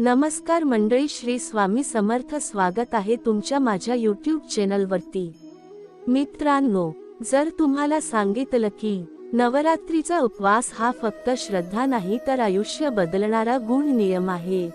नमस्कार मंडळी श्री स्वामी समर्थ स्वागत आहे तुमच्या माझ्या यूट्यूब चॅनलवरती मित्रांनो जर तुम्हाला सांगितलं की नवरात्रीचा उपवास हा फक्त श्रद्धा नाही तर आयुष्य बदलणारा गुण नियम आहे.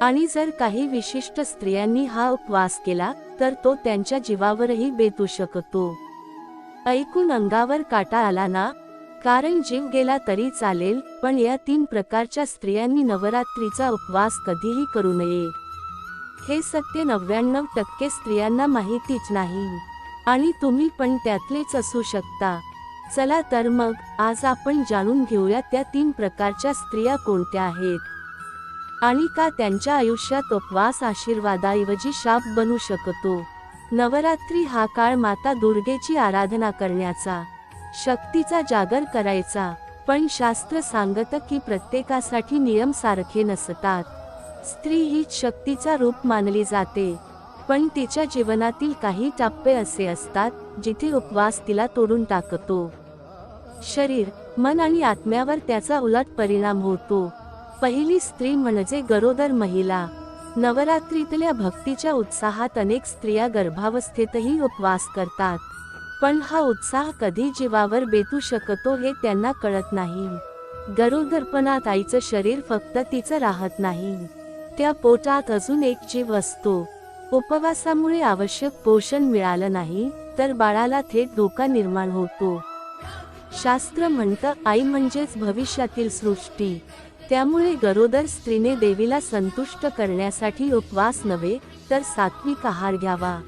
आणि जर काही विशिष्ट स्त्रियांनी हा उपवास केला तर तो त्यांच्या जीवावरही बेतू शकतो. ऐकून अंगावर काटा आला ना कारण जीव गेला तरी चालेल पण या तीन प्रकारच्या स्त्रियांनी नवरात्रीचा उपवास कधीही करू नये. हे सत्य नव्याण्णव टक्के स्त्रियांना माहितीच नाही. आणि तुम्ही पण त्यातलेच असू शकता. चला तर मग आज आपण जाणून घेऊया त्या तीन प्रकारच्या स्त्रिया कोणत्या आहेत. आणि का त्यांच्या आयुष्यात उपवास आशीर्वादाऐवजी शाप बनू शकतो. नवरात्री हा काळ माता दुर्गेची आराधना करण्याचा. शक्तीचा जागर करायचा. पण शास्त्र सांगत की प्रत्येकासाठी नियम सारखे नसतात. स्त्री हीच शक्तीचा रूप मानली जाते. पण तिच्या जीवनातील काही टप्पे असे असतात जिथे उपवास तिला तोडून टाकतो. शरीर मन आणि आत्म्यावर त्याचा उलट परिणाम होतो. पहिली स्त्री म्हणजे गरोदर महिला. नवरात्रीतल्या भक्तीच्या उत्साहात अनेक स्त्रिया गर्भावस्थेतही उपवास करतात. पण हा उत्साह कधी जीवावर बेतू शकतो हे त्यांना कळत नाही. गरोदरपणात आईचं शरीर फक्त तिचं राहत नाही. त्या पोटात अजून एक जीव असतो. उपवासामुळे आवश्यक पोषण मिळालं नाही तर बाळाला थेट धोका निर्माण होतो. शास्त्र म्हणतं आई म्हणजेच भविष्यातील सृष्टी. त्यामुळे गरोदर स्त्रीने देवीला संतुष्ट करण्यासाठी उपवास नव्हे तर सात्विक आहार घ्यावा.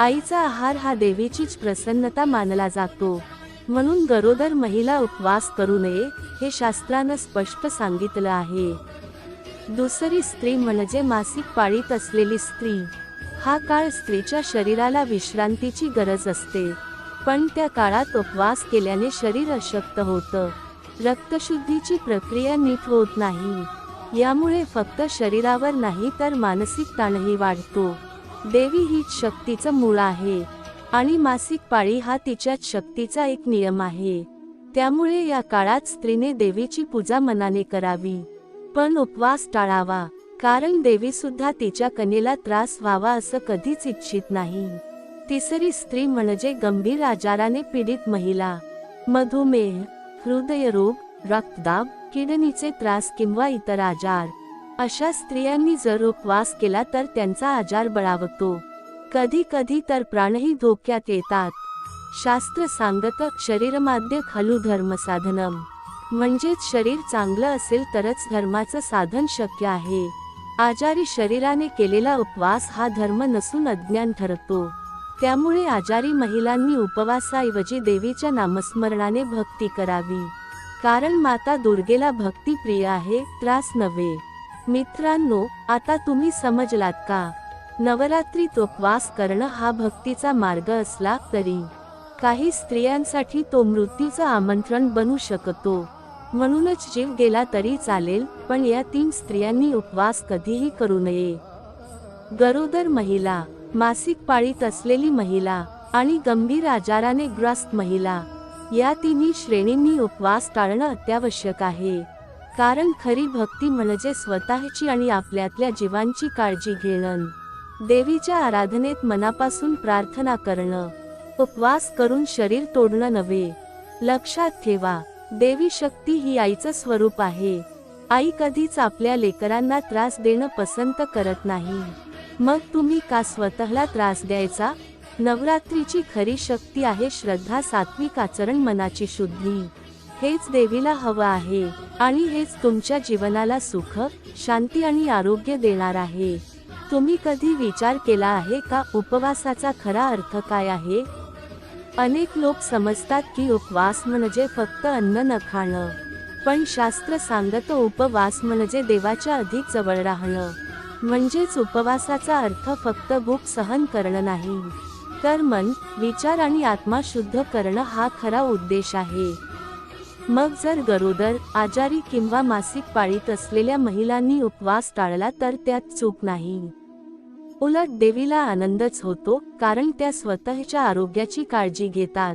आईचा आहार हा देवीचीच प्रसन्नता मानला जातो. म्हणून गरोदर महिला उपवास करू नये हे शास्त्रानं स्पष्ट सांगितलं आहे. दुसरी स्त्री म्हणजे मासिक पाळीत असलेली स्त्री. हा काळ स्त्रीच्या शरीराला विश्रांतीची गरज असते. पण त्या काळात उपवास केल्याने शरीर अशक्त होतं. रक्तशुद्धीची प्रक्रिया नीट होत नाही. यामुळे फक्त शरीरावर नाही तर मानसिक ताणही वाढतो. देवी हीच शक्तीचं मूळ आहे. आणि मासिक पाळी हा तिच्या शक्तीचा एक नियम आहे. त्यामुळे या काळात स्त्रीने देवीची पूजा मनाने करावी. पण उपवास टाळावा. कारण देवी सुद्धा तिच्या कनेला त्रास व्हावा असं कधीच इच्छित नाही. तिसरी स्त्री म्हणजे गंभीर आजाराने पीडित महिला. मधुमेह हृदयरोग रक्तदाब किडनीचे त्रास किंवा इतर आजार. अशा स्त्रियांनी जर उपवास केला तर त्यांचा आजार बळावतो. कधी कधी तर प्राणही धोक्यात येतात. शास्त्र सांगत शरीरमाद्य खलू धर्म साधनम म्हणजेच शरीर चांगलं असेल तरच धर्माचं साधन शक्य आहे. आजारी शरीराने केलेला उपवास हा धर्म नसून अज्ञान ठरतो. त्यामुळे आजारी महिलांनी उपवासाऐवजी देवीच्या नामस्मरणाने भक्ती करावी. कारण माता दुर्गेला भक्ती प्रिय आहे त्रास नव्हे. मित्रांनो आता तुम्ही समजलात का? नवरात्रीत उपवास करणं हा भक्तीचा मार्ग असला तरी. काही स्त्रियांसाठी तो मृत्यूचं आमंत्रण बनू शकतो. म्हणूनच जीव गेला तरी चालेल पण या तीन स्त्रियांनी उपवास कधीही करू नये. गरोदर महिला मासिक पाळीत असलेली महिला आणि गंभीर आजाराने ग्रस्त महिला या तिन्ही श्रेणींनी उपवास टाळणं अत्यावश्यक आहे. कारण खरी भक्ती म्हणजे स्वतःची आणि आपल्यातल्या जीवांची काळजी घेणं. देवीच्या आराधनेत मनापासून प्रार्थना करणं. उपवास करून शरीर तोडणं नव्हे. लक्षात ठेवा देवी शक्ती ही आईचं स्वरूप आहे. आई कधीच आपल्या लेकरांना त्रास देणं पसंत करत नाही. मग तुम्ही का स्वतःला त्रास द्यायचा? नवरात्रीची खरी शक्ती आहे श्रद्धा सात्विक आचरण मनाची शुद्धी. हेच देवीला हवं आहे आणि हेच तुमच्या जीवनाला सुख शांती आणि आरोग्य देणार आहे. तुम्ही कधी विचार केला आहे का उपवासाचा खरा अर्थ काय आहे? अनेक लोक समजतात की उपवास म्हणजे फक्त अन्न न खाणं. पण शास्त्र सांगत उपवास म्हणजे देवाच्या अधिक जवळ राहणं. म्हणजेच उपवासाचा अर्थ फक्त भूक सहन करणं नाही. तर मन विचार आणि आत्मा शुद्ध करणं हा खरा उद्देश आहे. मग जर गरोदर आजारी किंवा मासिक पाळीत असलेल्या महिलांनी उपवास टाळला तर त्यात चूक नाही. उलट देवीला आनंदच होतो कारण त्या स्वतःच्या आरोग्याची काळजी घेतात.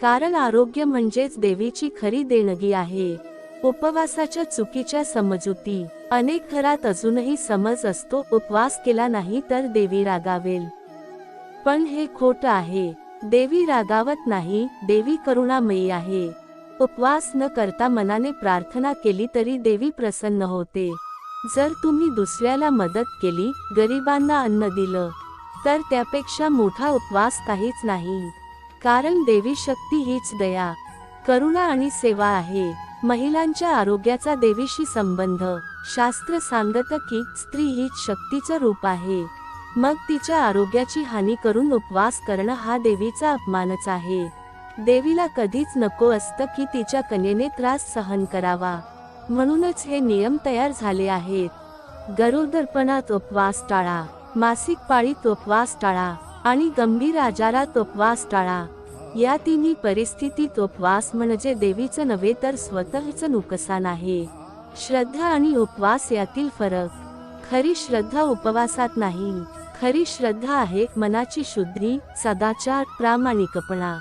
कारण आरोग्य म्हणजेच देवीची खरी देणगी आहे. उपवासाच्या चुकीच्या समजुती अनेक घरात अजूनही समज असतो उपवास केला नाही तर देवी रागावेल. पण हे खोट आहे देवी रागावत नाही देवी करुणामयी आहे. उपवास न करता मनाने प्रार्थना केली तरी देवी प्रसन्न होते. जर तुम्ही दुसऱ्याला मदत केली गरिबांना अन्न दिलं तर त्यापेक्षा मोठा उपवास काहीच नाही. कारण देवी शक्ती हीच दया करुणा आणि सेवा आहे. महिलांच्या आरोग्याचा देवीशी संबंध. शास्त्र सांगत की स्त्री हीच शक्तीचं रूप आहे. मग तिच्या आरोग्याची हानी करून उपवास करणं हा देवीचा अपमानच आहे. देवीला कधीच नको असतं की तिच्या कन्येने त्रास सहन करावा. म्हणूनच हे नियम तयार झाले आहेत. गरोदरपणात उपवास टाळा मासिक पाळीत उपवास टाळा आणि गंभीर आजारात उपवास टाळा. या तिन्ही परिस्थितीत उपवास म्हणजे देवीचं नव्हे तर स्वतःचं नुकसान आहे. श्रद्धा आणि उपवास यातील फरक. खरी श्रद्धा उपवासात नाही. खरी श्रद्धा आहे मनाची शुद्धी सदाचार प्रामाणिकपणा.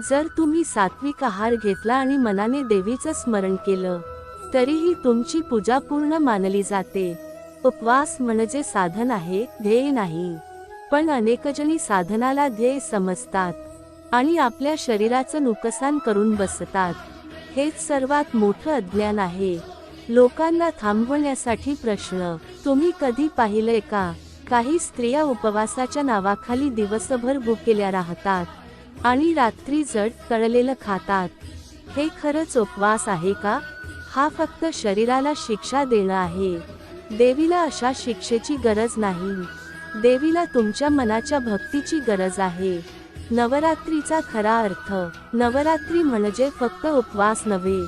जर तुम्ही सात्विक आहार घेतला आणि मनाने देवीचं स्मरण केलं तरीही तुमची पूजा पूर्ण मानली जाते. उपवास म्हणजे साधन आहे ध्येय नाही. पण अनेकजणी साधनाला ध्येय समजतात आणि आपल्या शरीराचं नुकसान करून बसतात. हेच सर्वात मोठं अज्ञान आहे. लोकांना थांबवण्यासाठी प्रश्न तुम्ही कधी पाहिलंय का? काही स्त्रिया उपवासाच्या नावाखाली दिवसभर भुकेल्या राहतात. आणि रात्री जड तळलेलं खातात. हे खरंच उपवास आहे का? हा फक्त शरीराला शिक्षा देणं आहे. देवीला अशा शिक्षेची गरज नाही. देवीला तुमच्या मनाच्या भक्तीची गरज आहे. नवरात्रीचा खरा अर्थ नवरात्री म्हणजे फक्त उपवास नव्हे.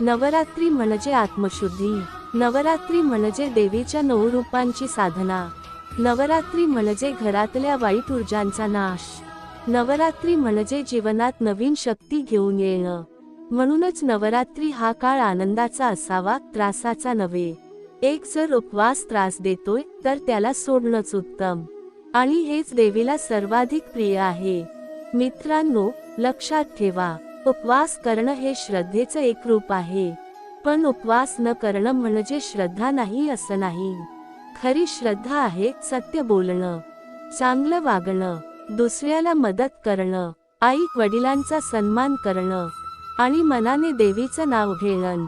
नवरात्री म्हणजे आत्मशुद्धी. नवरात्री म्हणजे देवीच्या नऊ रूपांची साधना. नवरात्री म्हणजे घरातल्या वाईट ऊर्जांचा नाश. नवरात्री म्हणजे जीवनात नवीन शक्ती घेऊन येणं. म्हणूनच नवरात्री हा काळ आनंदाचा असावा त्रासाचा नव्हे. एक जर उपवास त्रास देतोय तर त्याला सोडणंच उत्तम. आणि हेच देवीला सर्वाधिक प्रिय आहे. मित्रांनो लक्षात ठेवा उपवास करणं हे श्रद्धेचं एक रूप आहे. पण उपवास न करणं म्हणजे श्रद्धा नाही असं नाही. खरी श्रद्धा आहे सत्य बोलणं. चांगलं वागणं. दुसऱ्याला मदत करणं आई वडिलांचा सन्मान करणं आणि मनाने देवीचं नाव घेणं.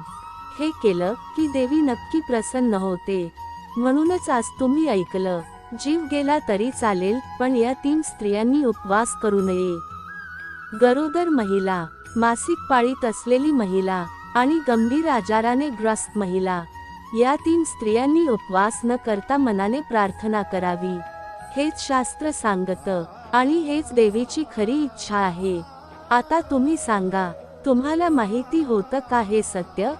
हे केलं की देवी नक्की प्रसन्न होते. म्हणूनच आज तुम्ही ऐकलं जीव गेला तरी चालेल पण या तीन स्त्रियांनी उपवास करू नये. गरोदर महिला मासिक पाळीत असलेली महिला आणि गंभीर आजाराने ग्रस्त महिला या तीन स्त्रियांनी उपवास न करता मनाने प्रार्थना करावी. हेच शास्त्र सांगतं. आणि हेच देवीची खरी इच्छा आहे. आता तुम्ही सांगा तुम्हाला माहिती होतं का हे सत्य?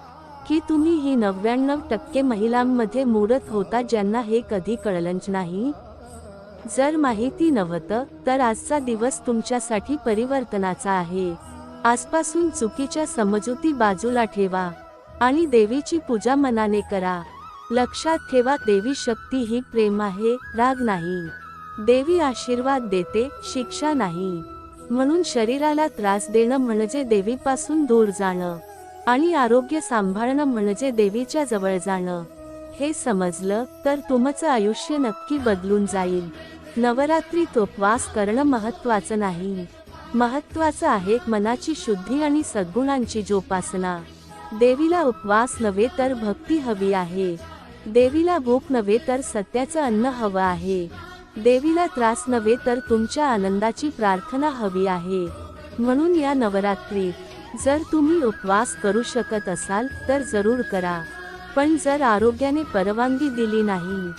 की तुम्ही ही नव्याण्णव टक्के महिलांमध्ये मोडत होता ज्यांना हे कधी कळलंच नाही? जर माहिती नव्हतं तर आजचा दिवस तुमच्यासाठी परिवर्तनाचा आहे. आजपासून चुकीच्या समजुती बाजूला ठेवा आणि देवीची पूजा मनाने करा. लक्षात ठेवा देवी शक्ती ही प्रेम आहे राग नाही. देवी आशीर्वाद देते शिक्षा नाही. म्हणून शरीराला त्रास देणं म्हणजे देवीपासून दूर जाणं आणि आरोग्य सांभाळणं म्हणजे देवीच्या जवळ जाणं. हे समजलं तर तुमचं आयुष्य नक्की बदलून जाईल. नवरात्रीत उपवास करणं महत्वाचं नाही. महत्वाचं आहे मनाची शुद्धी आणि सद्गुणांची जोपासना. देवीला उपवास नव्हे तर भक्ती हवी आहे. देवीला भूक नव्हे तर सत्याचं अन्न हवं आहे. देवीला त्रास नव्हे तर तुमच्या आनंदाची प्रार्थना हवी आहे. म्हणून या नवरात्रीत जर तुम्ही उपवास करू शकत असाल तर जरूर करा. पण जर आरोग्याने परवानगी दिली नाही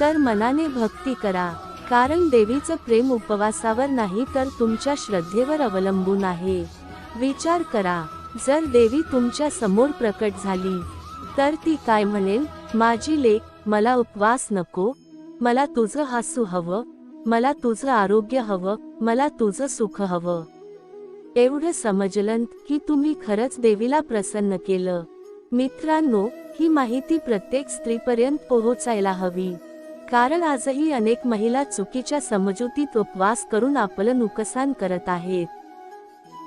तर मनाने भक्ती करा. कारण देवीचं प्रेम उपवासावर नाही तर तुमच्या श्रद्धेवर अवलंबून आहे. विचार करा जर देवी तुमच्यासमोर प्रकट झाली तर ती काय म्हणेल? माझी लेख मला उपवास नको मला तुझं हसू हवं मला तुझं आरोग्य हवं मला तुझं सुख हवं. एवढं समजलं की तुम्ही खरंच देवीला प्रसन्न केलं. मित्रांनो ही माहिती प्रत्येक स्त्रीपर्यंत पोहोचायला हवी. कारण आजही अनेक महिला चुकीच्या समजुतीत उपवास करून आपलं नुकसान करत आहेत.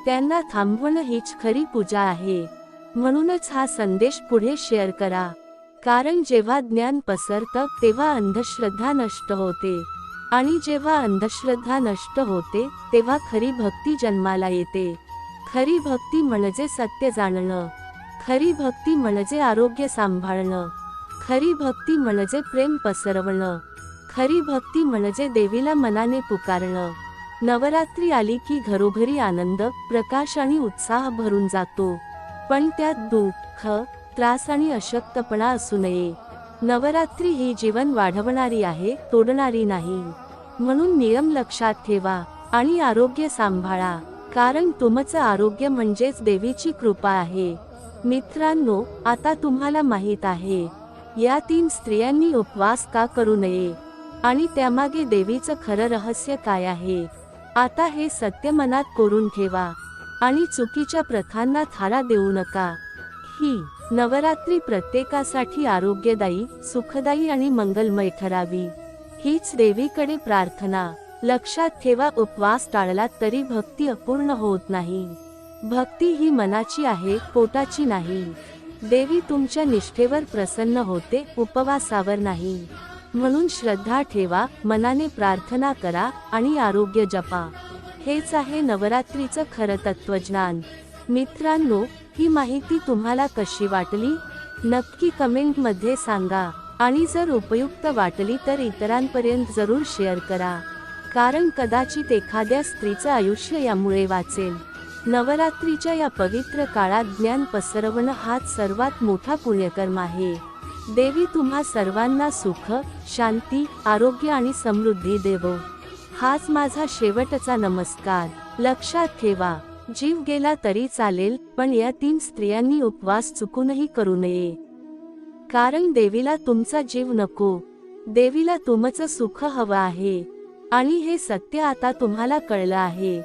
त्यांना थांबवणं हीच खरी पूजा आहे. म्हणूनच हा संदेश पुढे शेअर करा. कारण जेव्हा ज्ञान पसरतं तेव्हा अंधश्रद्धा नष्ट होते. आणि जेव्हा अंधश्रद्धा नष्ट होते तेव्हा खरी भक्ती जन्माला येते. खरी भक्ती म्हणजे सत्य जाणणं. खरी भक्ती म्हणजे आरोग्य सांभाळणं. खरी भक्ती म्हणजे प्रेम पसरवणं. खरी भक्ती म्हणजे देवीला मनाने पुकारणं. नवरात्री आली की घरोघरी आनंद प्रकाश आणि उत्साह भरून जातो. पण त्यात दुःख त्रास आणि अशक्तपणा असू नये. नवरात्री ही जीवन वाढवणारी आहे तोडणारी नाही. म्हणून नियम लक्षात ठेवा आणि आरोग्य सांभाळा. कारण तुमचं आरोग्य म्हणजेच देवीची कृपा आहे. मित्रांनो आता तुम्हाला माहीत आहे. या तीन स्त्रियांनी उपवास का करू नये? आणि त्यामागे देवीचं खरं रहस्य काय आहे? आता हे सत्य मनात कोरून ठेवा. आणि चुकीच्या प्रथांना थारा देऊ नका. ही नवरात्री प्रत्येकासाठी आरोग्यदायी सुखदायी आणि मंगलमय ठरावी. हीच देवीकडे प्रार्थना. लक्षात ठेवा उपवास टाळला तरी भक्ती अपूर्ण होत नाही. भक्ती ही मनाची आहे पोटाची नाही. देवी तुमच्या निष्ठेवर प्रसन्न होते उपवासावर नाही. म्हणून श्रद्धा ठेवा मनाने प्रार्थना करा आणि आरोग्य जपा. हेच आहे नवरात्रीचं खरं तत्वज्ञान मित्रांनो ही माहिती तुम्हाला कशी वाटली? नक्की कमेंटमध्ये सांगा. आणि जर उपयुक्त वाटली तर इतरांपर्यंत जरूर शेअर करा. कारण कदाचित एखाद्या स्त्रीचं आयुष्य यामुळे वाचेल. नवरात्रीच्या या पवित्र काळात ज्ञान पसरवणं हाच सर्वात मोठा पुण्यकर्म आहे. देवी तुम्हा सर्वांना सुख शांती आरोग्य आणि समृद्धी देवो. हाच माझा शेवटचा नमस्कार. लक्षात ठेवा. जीव गेला तरी चालेल पण या तीन स्त्रियांनी उपवास चुकूनही करू नये. कारण देवीला तुमचा जीव नको. देवीला तुमचं सुख हवं आहे. आणि हे सत्य आता तुम्हाला कळलं आहे.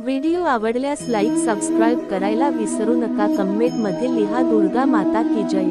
व्हिडिओ आवडल्यास लाईक सबस्क्राईब करायला विसरू नका. कमेंटमध्ये लिहा दुर्गा माता की जय.